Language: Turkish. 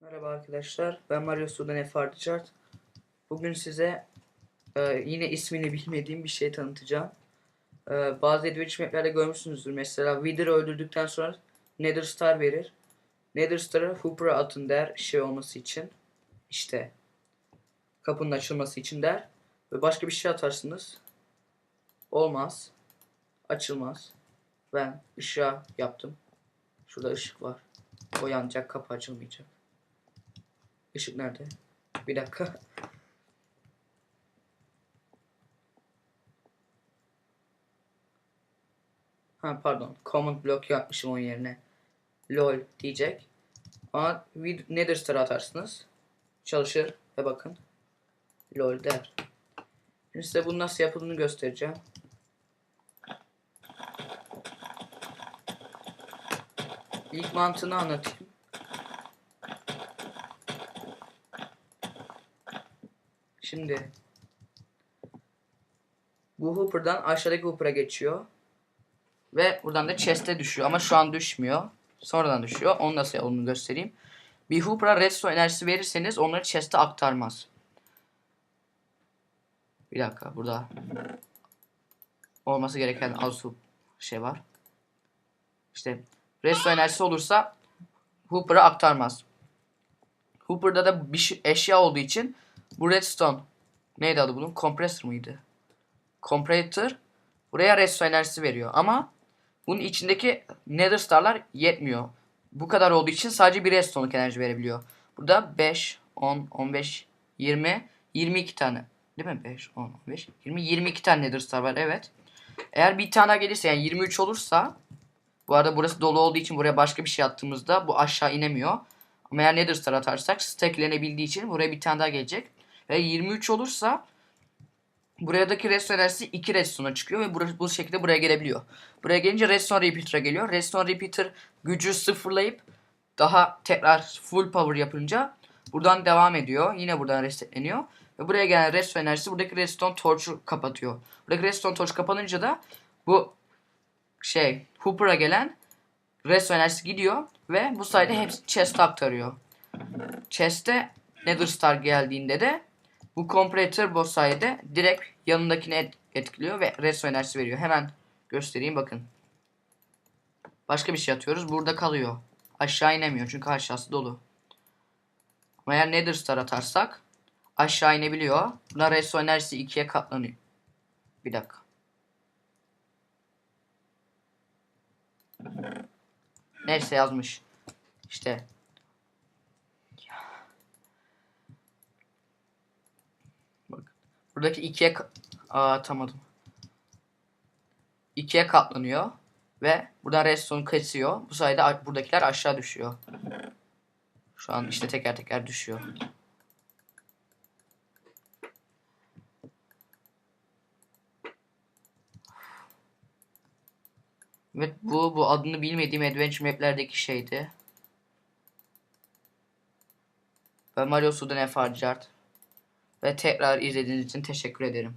Merhaba arkadaşlar, ben Mario Sudan Efe Ardıcart. Bugün size e, yine ismini bilmediğim bir şey tanıtacağım. E, bazı Adventure maplerde görmüşsünüzdür. Mesela Wither'ı öldürdükten sonra Nether Star verir. Nether Star'ı Hooper'a atın der şey olması için. İşte kapının açılması için der. Ve başka bir şey atarsınız. Olmaz. Açılmaz. Ben ışığa yaptım. Şurada ışık var. O yanacak, kapı açılmayacak. Işık nerede? Bir dakika. Ha pardon. Command block yapmışım onun yerine. LOL diyecek. Vid Nether Star atarsınız. Çalışır ve bakın. LOL der. Şimdi size bunun nasıl yapıldığını göstereceğim. İlk mantığını anlatayım. Şimdi bu Hooper'dan aşağıdaki Hooper'a geçiyor. Ve buradan da chest'e düşüyor ama şu an düşmüyor. Sonradan düşüyor. Onu nasıl olduğunu göstereyim. Bir Hooper'a redstone enerjisi verirseniz onları chest'e aktarmaz. Bir dakika burada olması gereken az şey var. İşte redstone enerjisi olursa Hooper'a aktarmaz. Hooper'da da bir şey- eşya olduğu için bu redstone neydi adı bunun? Compressor mıydı? Compressor buraya redstone enerjisi veriyor ama bunun içindeki nether starlar yetmiyor. Bu kadar olduğu için sadece bir redstone'luk enerji verebiliyor. Burada 5, 10, 15, 20, 22 tane. Değil mi? 5, 10, 15, 20, 22 tane nether star var. Evet. Eğer bir tane gelirse yani 23 olursa bu arada burası dolu olduğu için buraya başka bir şey attığımızda bu aşağı inemiyor. Ama eğer nether star atarsak stacklenebildiği için buraya bir tane daha gelecek. Ve 23 olursa buradaki redstone enerjisi 2 redstone'a çıkıyor ve bu şekilde buraya gelebiliyor. Buraya gelince redstone repeater'a geliyor. Redstone repeater gücü sıfırlayıp daha tekrar full power yapınca buradan devam ediyor. Yine buradan resetleniyor. Ve buraya gelen redstone enerjisi buradaki redstone torch'u kapatıyor. Buradaki redstone torch kapanınca da bu şey Hooper'a gelen redstone enerjisi gidiyor ve bu sayede hepsi chest'e aktarıyor. Chest'e Nether Star geldiğinde de bu comparator bu sayede direkt yanındakini et- etkiliyor ve redstone enerjisi veriyor. Hemen göstereyim bakın. Başka bir şey atıyoruz. Burada kalıyor. Aşağı inemiyor çünkü aşağısı dolu. Ama eğer Nether Star atarsak aşağı inebiliyor. Buna redstone enerjisi ikiye katlanıyor. Bir dakika. Neyse yazmış. İşte Buradaki ikiye atamadım. İkiye katlanıyor ve buradan redstone kesiyor. Bu sayede buradakiler aşağı düşüyor. Şu an işte teker teker düşüyor. Evet bu bu adını bilmediğim adventure maplerdeki şeydi. Ben Mario Sudan Efe Arcart. Ve tekrar izlediğiniz için teşekkür ederim.